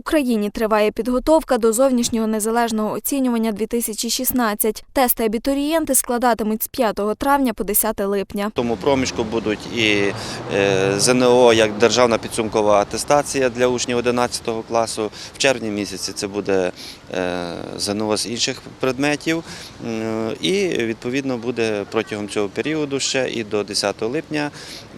Україні триває підготовка до зовнішнього незалежного оцінювання 2016. Тести абітурієнти складатимуть з 5 травня по 10 липня. Тому проміжку будуть і е, ЗНО як державна підсумкова атестація для учнів 11 класу. В червні місяці це буде е, ЗНО з інших предметів. І відповідно буде протягом цього періоду ще і до 10 липня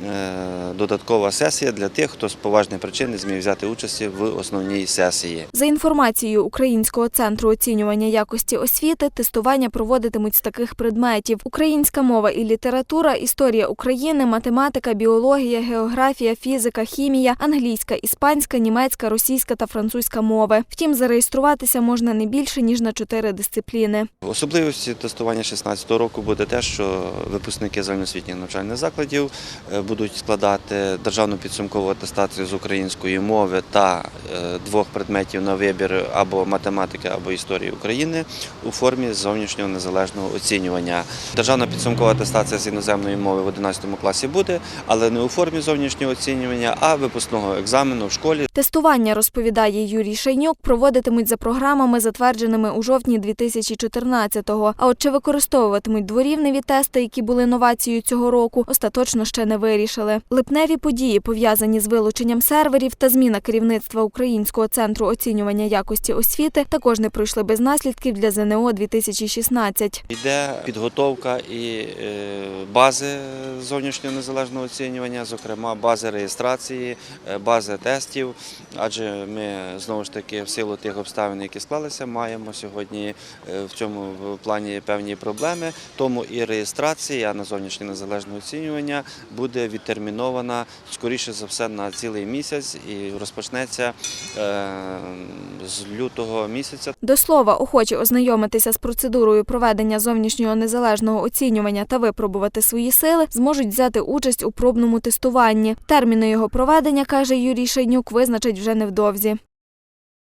е, додаткова сесія для тих, хто з поважних причин не зміг взяти участі в основній сесії. За інформацією Українського центру оцінювання якості освіти, тестування проводитимуть з таких предметів: українська мова і література, історія України, математика, біологія, географія, фізика, хімія, англійська, іспанська, німецька, російська та французька мови. Втім, зареєструватися можна не більше ніж на чотири дисципліни. Особливості тестування 2016 року буде те, що випускники загальноосвітніх навчальних закладів е, будуть складати державну підсумкову атестацію з української мови та е, двох предметів на вибір або математики, або історії України у формі зовнішнього незалежного оцінювання. Державна підсумкова атестація з іноземної мови в 11 класі буде, але не у формі зовнішнього оцінювання, а випускного екзамену в школі Тестування, розповідає Юрій Шайнюк, проводитимуть за програмами, затвердженими у жовтні 2014-го. А от чи використовуватимуть дворівневі тести, які були новацією цього року, остаточно ще не вирішили. Липневі події, пов'язані з вилученням серверів та зміна керівництва Українського центру оцінювання якості освіти, також не пройшли без наслідків для ЗНО 2016. Йде підготовка і е, бази зовнішнього незалежного оцінювання, зокрема бази реєстрації, е, бази тестів. Адже ми знову ж таки в силу тих обставин, які склалися, маємо сьогодні е, в цьому плані певні проблеми. Тому і реєстрація на зовнішнє незалежне оцінювання буде відтермінована скоріше за все на цілий місяць і розпочнеться е, з лютого місяця. До слова, охочі ознайомитися з процедурою проведення зовнішнього незалежного оцінювання та випробувати свої сили зможуть взяти участь у пробному тестуванні. Терміни його проведення, каже Юрій Шайнюк, визначать вже невдовзі.